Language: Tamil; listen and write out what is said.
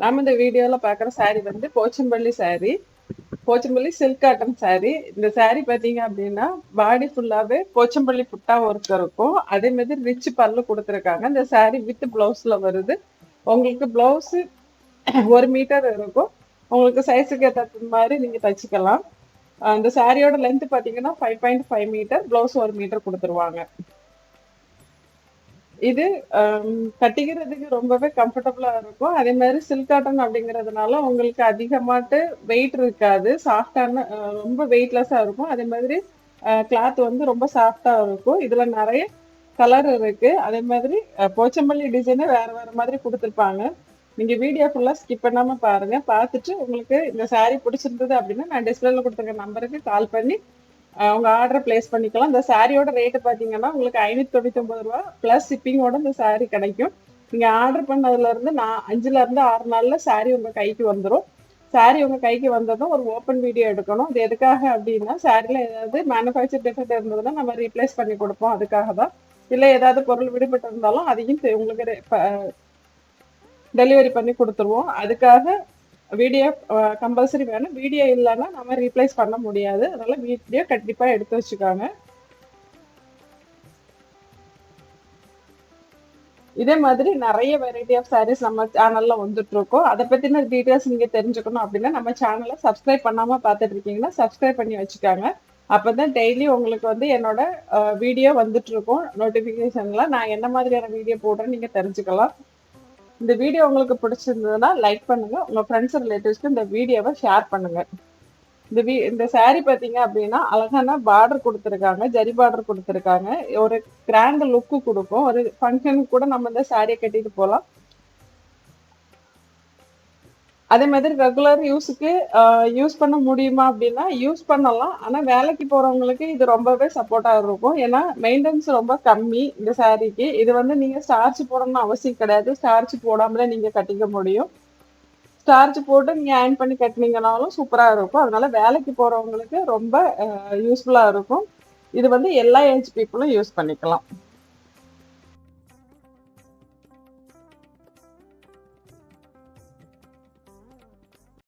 நாம இந்த வீடியோல பாக்குற saree வந்து Pochampalli saree Pochampalli silk cotton saree. இந்த saree பாத்தீங்க அப்படின்னா பாடி ஃபுல்லாவே போச்சம்பள்ளி புட்டா ஒர்க் இருக்கும். அதே மாதிரி ரிச் பல்லு கொடுத்துருக்காங்க. இந்த saree வித் பிளவுஸ்ல வருது. உங்களுக்கு பிளவுஸ் ஒரு மீட்டர் இருக்கும். உங்களுக்கு சைஸுக்கு ஏற்ற மாதிரி நீங்க தச்சுக்கலாம். அந்த சாரியோட லென்த் பாத்தீங்கன்னா five point five meter blouse ஒரு மீட்டர் கொடுத்துருவாங்க. இது கட்டிக்கிறதுக்கு ரொம்பவே கம்ஃபர்டபுளா இருக்கும். அதே மாதிரி சில்க் காட்டன் அப்படிங்கிறதுனால உங்களுக்கு அதிகமாட்டு வெயிட் இருக்காது. சாஃப்டான ரொம்ப வெயிட்லெஸ்ஸா இருக்கும். அதே மாதிரி கிளாத் வந்து ரொம்ப சாஃப்டா இருக்கும். இதுல நிறைய கலர் இருக்கு. அதே மாதிரி போச்சம்பள்ளி டிசைனு வேற வேற மாதிரி கொடுத்துருப்பாங்க. நீங்க வீடியோ ஃபுல்லா ஸ்கிப் பண்ணாம பாருங்க. பார்த்துட்டு உங்களுக்கு இந்த சாரீ பிடிச்சிருந்தது அப்படின்னா நான் டிஸ்பிளேல கொடுத்துருக்க நம்பருக்கு கால் பண்ணி உங்கள் ஆர்டர் பிளேஸ் பண்ணிக்கலாம். இந்த சாரியோட ரேட்டு பார்த்தீங்கன்னா உங்களுக்கு ஐநூற்றி தொண்ணூத்தி ஒம்பது ரூபா ப்ளஸ் ஷிப்பிங்கோட இந்த saree கிடைக்கும். நீங்கள் ஆர்டர் பண்ணதுலேருந்து நான் அஞ்சுலேருந்து ஆறு நாளில் saree உங்கள் கைக்கு வந்துடும் சாரீ உங்கள் கைக்கு வந்ததும் ஒரு ஓப்பன் வீடியோ எடுக்கணும். இது எதுக்காக அப்படின்னா சாரியில் ஏதாவது மேனுஃபேக்சர் டிஃபெக்ட் இருந்ததுன்னா நம்ம ரீப்ளேஸ் பண்ணி கொடுப்போம். அதுக்காக தான். இல்லை ஏதாவது பொருள் விடுபட்டு இருந்தாலும் அதையும் உங்களுக்கு டெலிவரி பண்ணி கொடுத்துருவோம். அதுக்காக வீடியோ கம்பல்சரி வேணும். வீடியோ இல்லைன்னா நம்ம ரீப்ளேஸ் பண்ண முடியாது. அதனால வீடியோ கண்டிப்பாக எடுத்து வச்சுக்காங்க. இதே மாதிரி நிறைய வெரைட்டி ஆஃப் சாரீஸ் நம்ம சேனல்ல வந்துட்டு இருக்கோம் அதை பத்தின டீட்டெயில்ஸ் நீங்க தெரிஞ்சுக்கணும் அப்படின்னா நம்ம சேனலை சப்ஸ்கிரைப் பண்ணாம பார்த்துட்டு இருக்கீங்கன்னா சப்ஸ்கிரைப் பண்ணி வச்சுக்காங்க. அப்பதான் டெய்லி உங்களுக்கு வந்து என்னோட வீடியோ வந்துட்டு இருக்கும் நோட்டிபிகேஷன்ல நான் என்ன மாதிரியான வீடியோ போடுறேன்னு நீங்க தெரிஞ்சுக்கலாம். இந்த வீடியோ உங்களுக்கு பிடிச்சிருந்ததுன்னா லைக் பண்ணுங்க. உங்க ஃப்ரெண்ட்ஸ் ரிலேட்டிவ்ஸ்க்கு இந்த வீடியோவை ஷேர் பண்ணுங்க. இந்த வீ இந்த saree பார்த்தீங்க அப்படின்னா அழகான பார்டர் கொடுத்துருக்காங்க ஜரி பார்டர் கொடுத்துருக்காங்க. ஒரு கிராண்ட் லுக்கு கொடுக்கும். ஒரு ஃபங்க்ஷனுக்கு கூட நம்ம இந்த சாரியை கட்டிட்டு போகலாம் அதே மாதிரி ரெகுலர் யூஸுக்கு யூஸ் பண்ண முடியுமா அப்படின்னா யூஸ் பண்ணலாம். ஆனால் வேலைக்கு போகிறவங்களுக்கு இது ரொம்பவே சப்போர்ட்டாக இருக்கும். ஏன்னா மெயின்டெனன்ஸ் ரொம்ப கம்மி இந்த சாரீக்கு இது வந்து நீங்கள் ஸ்டார்ச் போடணும்னு அவசியம் கிடையாது. ஸ்டார்ச் போடாமலே நீங்கள் கட்டிக்க முடியும். ஸ்டார்ச் போட்டு நீங்கள் ஆன் பண்ணி கட்டினீங்கனாலும் சூப்பராக இருக்கும். அதனால வேலைக்கு போகிறவங்களுக்கு ரொம்ப யூஸ்ஃபுல்லாக இருக்கும். இது வந்து எல்லா ஏஜ் பீப்புளும் யூஸ் பண்ணிக்கலாம்.